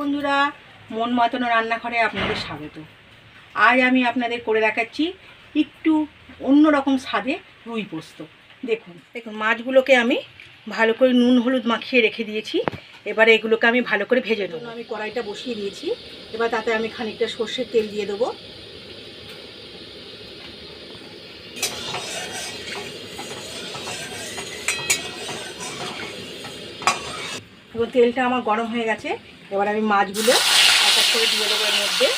বন্ধুরা, মন মাতানো রান্নাঘরে আপনাদের স্বাগত। আজ আমি আপনাদের করে দেখাচ্ছি একটু অন্যরকম স্বাদে রুই পোস্ত। দেখুন দেখুন, মাছগুলোকে আমি ভালো করে নুন, হলুদ মাখিয়ে রেখে দিয়েছি। এবারে এগুলোকে আমি ভালো করে ভেজে নেব। আমি কড়াইটা বসিয়ে দিয়েছি। এবার তাতে আমি খানিকটা সর্ষের তেল দিয়ে দেবো। তেলটা আমার গরম হয়ে গেছে। এবার আমি মাছগুলো এক এক করে দিয়ে দেবো এর মধ্যে।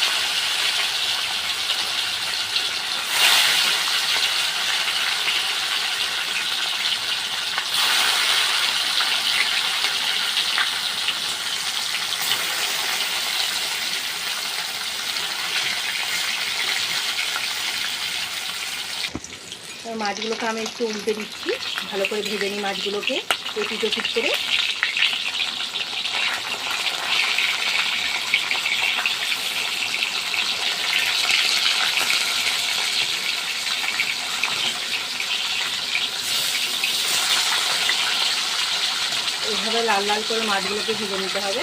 মাছগুলোকে আমি একটু উল্টে দিচ্ছি, ভালো করে ভেজে নিই মাছগুলোকে এপিট ওপিট করে। এইভাবে লাল লাল করে মাছগুলোকে ভেজে নিতে হবে।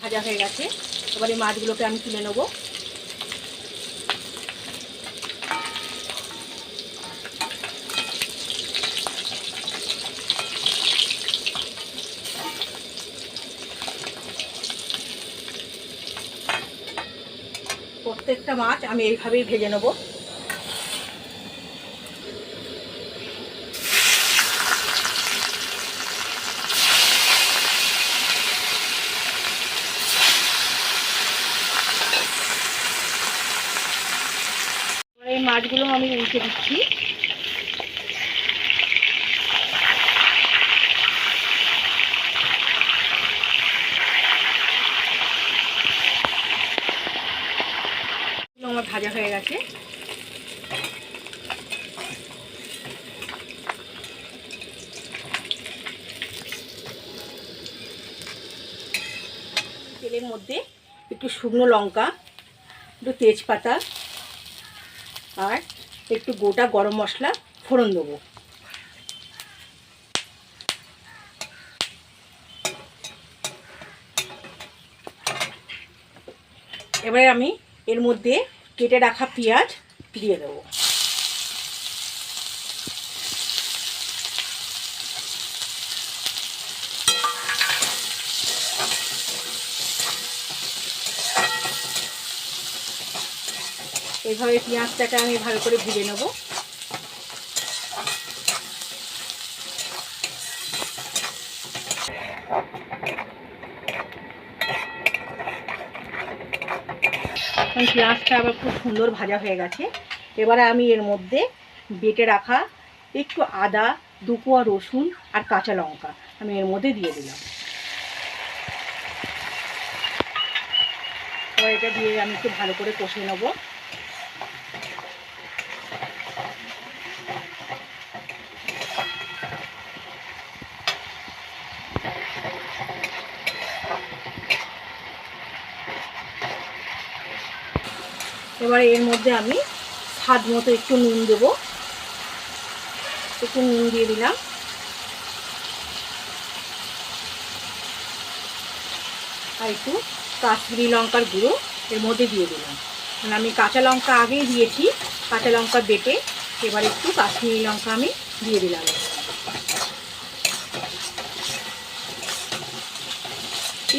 ভাজা হয়ে গেছে। এবার এই মাছগুলোকে আমি তুলে নেব। প্রত্যেকটা মাছ আমি এইভাবেই ভেজে নেব। মাছগুলো আমি উল্টে দিচ্ছি। আমার ভাজা হয়ে গেছে। তেলের মধ্যে একটু শুকনো লঙ্কা, একটু তেজপাতা আর একটু গোটা গরম মশলা ফোড়ন দেবো। এবারে আমি এর মধ্যে কেটে রাখা পেঁয়াজ দিয়ে দেবো। এইভাবে পেঁয়াজটাকে আমি ভালো করে ভেজে নেব। পেঁয়াজটা আবার খুব সুন্দর ভাজা হয়ে গেছে। এবারে আমি এর মধ্যে বেটে রাখা একটু আদা দুপোয়া রসুন আর কাঁচা লঙ্কা আমি এর মধ্যে দিয়ে দিলাম। এবার এটা দিয়ে আমি একটু ভালো করে কষে নেব। এবারে এর মধ্যে আমি স্বাদ মতো একটু নুন দেবো। একটু নুন দিয়ে দিলাম। আর একটু কাশ্মীরি লঙ্কার গুঁড়ো এর মধ্যে দিয়ে দিলাম। মানে আমি কাঁচা লঙ্কা আগেই দিয়েছি, কাঁচা লঙ্কা বেটে এবার একটু কাশ্মীরি লঙ্কা আমি দিয়ে দিলাম।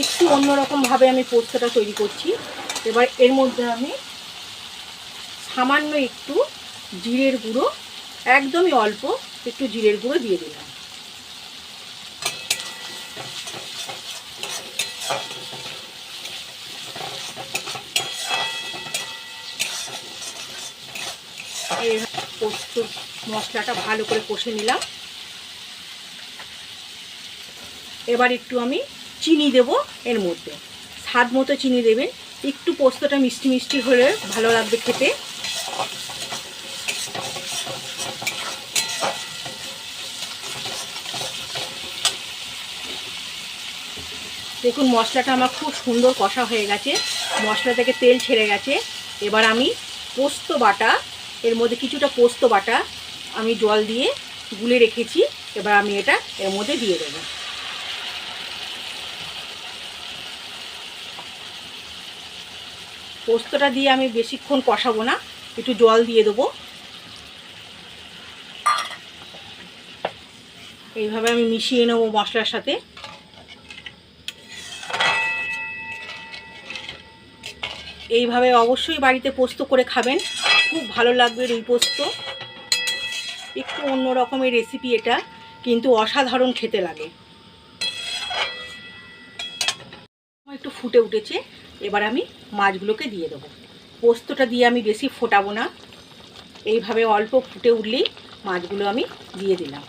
একটু অন্যরকমভাবে আমি পোস্তটা তৈরি করছি। এবার এর মধ্যে আমি সামান্য একটু জিরের গুঁড়ো, একদমই অল্প একটু জিরের গুঁড়ো দিয়ে দিলাম। পোস্ত মশলাটা ভালো করে কষে নিলাম। এবার একটু আমি চিনি দেব এর মধ্যে। স্বাদ মতো চিনি দেবেন। একটু পোস্তটা মিষ্টি মিষ্টি হলে ভালো লাগবে খেতে। দেখুন, মশলাটা আমার খুব সুন্দর কষা হয়ে গেছে। মশলা থেকে তেল ছেড়ে গেছে। এবার আমি পোস্ত বাটা, এর মধ্যে কিছুটা পোস্ত বাটা আমি জল দিয়ে গুলে রেখেছি। এবার আমি এটা এর মধ্যে দিয়ে দেবো। পোস্তটা দিয়ে আমি বেশিক্ষণ কষাবো না। একটু জল দিয়ে দেবো। এইভাবে আমি মিশিয়ে নেব মশলার সাথে। এইভাবে অবশ্যই বাড়িতে পোস্ত করে খাবেন। খুব ভালো লাগবে রুই পোস্ত। একটু অন্য রকমের রেসিপি এটা, কিন্তু অসাধারণ খেতে লাগে। একটু ফুটে উঠেছে, এবার আমি মাছগুলোকে দিয়ে দেবো। পোস্তটা দিয়ে আমি বেশি ফোটাবো না। এইভাবে অল্প ফুটে উঠলেই মাছগুলো আমি দিয়ে দিলাম।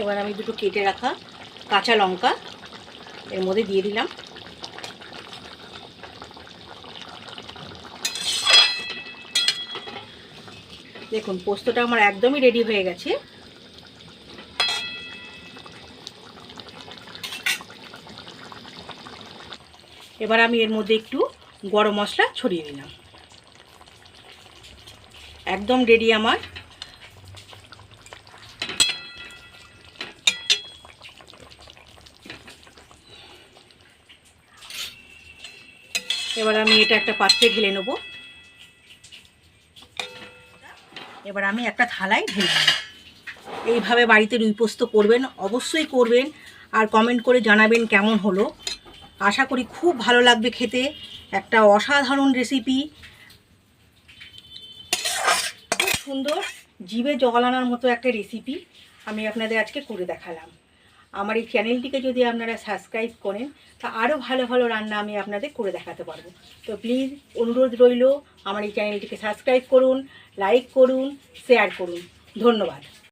এবার আমি দুটো কেটে রাখা কাঁচা লঙ্কা, এর মধ্যে দিয়ে দিলাম। দেখুন, পোস্তটা আমার একদমই রেডি হয়ে গেছে। এবার আমি এর মধ্যে একটু গরম মশলা ছড়িয়ে দিলাম একদম রেডি আমার এবার আমি এটা একটা পাত্রে ঢেলে নেব। এবার আমি একটা থালায় ঢেলে নেব। এইভাবে বাড়িতে রুইপোস্ত করবেন, অবশ্যই করবেন আর কমেন্ট করে জানাবেন কেমন হলো। আশা করি খুব ভালো লাগবে খেতে। একটা অসাধারণ রেসিপি খুব সুন্দর, জিভে জল আনার মতো একটা রেসিপি আমি আপনাদের আজকে করে দেখালাম। আমার এই চ্যানেলটিকে যদি আপনারা সাবস্ক্রাইব করেন, তা আরও ভালো ভালো রান্না আমি আপনাদের করে দেখাতে পারব। তো প্লিজ অনুরোধ রইল, আমার এই চ্যানেলটিকে সাবস্ক্রাইব করুন লাইক করুন শেয়ার করুন। ধন্যবাদ।